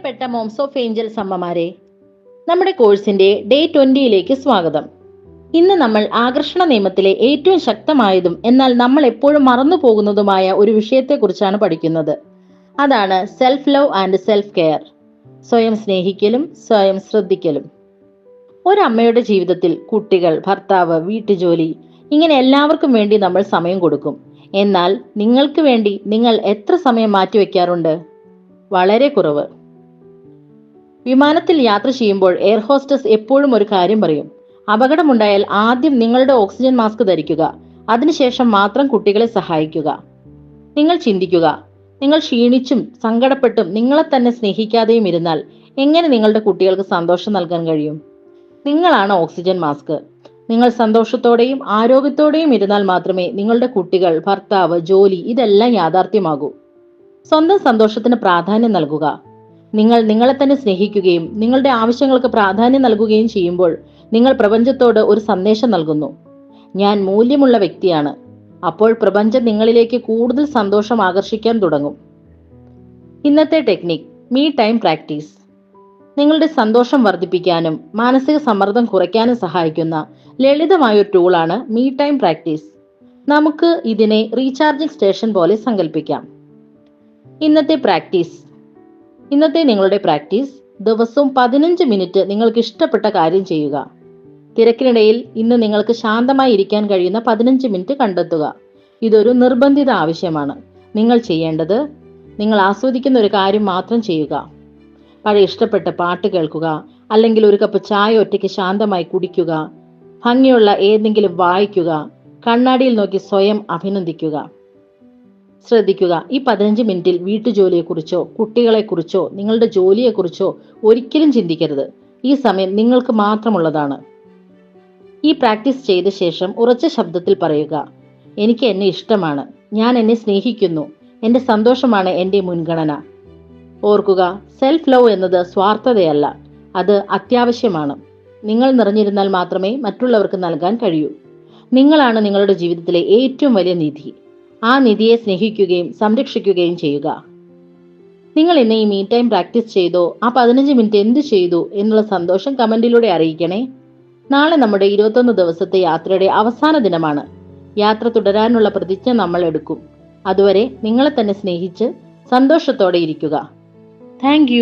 പ്രിയപ്പെട്ട moms of Angeles അമ്മമാരെ നമ്മുടെ കോഴ്സിന്റെ ഡേ ട്വന്റിയിലേക്ക് സ്വാഗതം. ഇന്ന് നമ്മൾ ആകർഷണ നിയമത്തിലെ ഏറ്റവും ശക്തമായതും എന്നാൽ നമ്മൾ എപ്പോഴും മറന്നു പോകുന്നതുമായ ഒരു വിഷയത്തെക്കുറിച്ചാണ് പഠിക്കുന്നത്. അതാണ് self love and self care സ്വയം സ്നേഹിക്കലും സ്വയം ശ്രദ്ധിക്കലും. ഒരമ്മയുടെ ജീവിതത്തിൽ കുട്ടികൾ ഭർത്താവ് വീട്ടുജോലി ഇങ്ങനെ എല്ലാവർക്കും വേണ്ടി നമ്മൾ സമയം കൊടുക്കും. എന്നാൽ നിങ്ങൾക്ക് വേണ്ടി നിങ്ങൾ എത്ര സമയം മാറ്റിവെക്കാറുണ്ട്? വളരെ കുറവ്. വിമാനത്തിൽ യാത്ര ചെയ്യുമ്പോൾ എയർ ഹോസ്റ്റസ് എപ്പോഴും ഒരു കാര്യം പറയും. അപകടമുണ്ടായാൽ ആദ്യം നിങ്ങളുടെ ഓക്സിജൻ മാസ്ക് ധരിക്കുക. അതിനുശേഷം മാത്രം കുട്ടികളെ സഹായിക്കുക. നിങ്ങൾ ചിന്തിക്കുക. നിങ്ങൾ ക്ഷീണിച്ചും സങ്കടപ്പെട്ടും നിങ്ങളെ തന്നെ സ്നേഹിക്കാതെയും ഇരുന്നാൽ എങ്ങനെ നിങ്ങളുടെ കുട്ടികൾക്ക് സന്തോഷം നൽകാൻ കഴിയും? നിങ്ങളാണ് ഓക്സിജൻ മാസ്ക്. നിങ്ങൾ സന്തോഷത്തോടെയും ആരോഗ്യത്തോടെയും ഇരുന്നാൽ മാത്രമേ നിങ്ങളുടെ കുട്ടികൾ ഭർത്താവ് ജോലി ഇതെല്ലാം യാഥാർത്ഥ്യമാകൂ. സ്വന്തം സന്തോഷത്തിന് പ്രാധാന്യം നൽകുക. നിങ്ങൾ നിങ്ങളെ തന്നെ സ്നേഹിക്കുകയും നിങ്ങളുടെ ആവശ്യങ്ങൾക്ക് പ്രാധാന്യം നൽകുകയും ചെയ്യുമ്പോൾ നിങ്ങൾ പ്രപഞ്ചത്തോട് ഒരു സന്ദേശം നൽകുന്നു. ഞാൻ മൂല്യമുള്ള വ്യക്തിയാണ്. അപ്പോൾ പ്രപഞ്ചം നിങ്ങളിലേക്ക് കൂടുതൽ സന്തോഷം ആകർഷിക്കാൻ തുടങ്ങും. ഇന്നത്തെ ടെക്നിക് മീ ടൈം പ്രാക്ടീസ് നിങ്ങളുടെ സന്തോഷം വർദ്ധിപ്പിക്കാനും മാനസിക സമ്മർദ്ദം കുറയ്ക്കാനും സഹായിക്കുന്ന ലളിതമായ ഒരു ടൂളാണ് മീ ടൈം പ്രാക്ടീസ് നമുക്ക് ഇതിനെ റീചാർജിംഗ് സ്റ്റേഷൻ പോലെ സങ്കല്പിക്കാം ഇന്നത്തെ പ്രാക്ടീസ് ഇന്നത്തെ നിങ്ങളുടെ പ്രാക്ടീസ് ദിവസവും പതിനഞ്ച് മിനിറ്റ് നിങ്ങൾക്ക് ഇഷ്ടപ്പെട്ട കാര്യം ചെയ്യുക. തിരക്കിനിടയിൽ ഇന്ന് നിങ്ങൾക്ക് ശാന്തമായി ഇരിക്കാൻ കഴിയുന്ന പതിനഞ്ച് മിനിറ്റ് കണ്ടെത്തുക. ഇതൊരു നിർബന്ധിത ആവശ്യമാണ്. നിങ്ങൾ ചെയ്യേണ്ടത് നിങ്ങൾ ആസ്വദിക്കുന്ന ഒരു കാര്യം മാത്രം ചെയ്യുക. പഴയ ഇഷ്ടപ്പെട്ട പാട്ട് കേൾക്കുക അല്ലെങ്കിൽ ഒരു കപ്പ് ചായ ഒറ്റയ്ക്ക് ശാന്തമായി കുടിക്കുക. ഭംഗിയുള്ള ഏതെങ്കിലും വായിക്കുക. കണ്ണാടിയിൽ നോക്കി സ്വയം അഭിനന്ദിക്കുക. ശ്രദ്ധിക്കുക. ഈ പതിനഞ്ച് മിനിറ്റിൽ വീട്ടുജോലിയെക്കുറിച്ചോ കുട്ടികളെക്കുറിച്ചോ നിങ്ങളുടെ ജോലിയെക്കുറിച്ചോ ഒരിക്കലും ചിന്തിക്കരുത്. ഈ സമയം നിങ്ങൾക്ക് മാത്രമുള്ളതാണ്. ഈ പ്രാക്ടീസ് ചെയ്ത ശേഷം ഉറച്ച ശബ്ദത്തിൽ പറയുക എനിക്ക് എന്നെ ഇഷ്ടമാണ്. ഞാൻ എന്നെ സ്നേഹിക്കുന്നു. എന്റെ സന്തോഷമാണ് എന്റെ മുൻഗണന. ഓർക്കുക സെൽഫ് ലവ് എന്നത് സ്വാർത്ഥതയല്ല. അത് അത്യാവശ്യമാണ്. നിങ്ങൾ നിറഞ്ഞിരുന്നാൽ മാത്രമേ മറ്റുള്ളവർക്ക് നൽകാൻ കഴിയൂ. നിങ്ങളാണ് നിങ്ങളുടെ ജീവിതത്തിലെ ഏറ്റവും വലിയ നിധി. ആ നിധിയെ സ്നേഹിക്കുകയും സംരക്ഷിക്കുകയും ചെയ്യുക. നിങ്ങൾ ഇന്ന് ഈ മീ ടൈം പ്രാക്ടീസ് ചെയ്തോ ആ പതിനഞ്ച് മിനിറ്റ് എന്ത് ചെയ്തു എന്നുള്ള സന്തോഷം കമന്റിലൂടെ അറിയിക്കണേ. നാളെ നമ്മുടെ ഇരുപത്തൊന്ന് ദിവസത്തെ യാത്രയുടെ അവസാന ദിനമാണ്. യാത്ര തുടരാനുള്ള പ്രതിജ്ഞ നമ്മൾ എടുക്കും. അതുവരെ നിങ്ങളെ തന്നെ സ്നേഹിച്ച് സന്തോഷത്തോടെ ഇരിക്കുക. താങ്ക്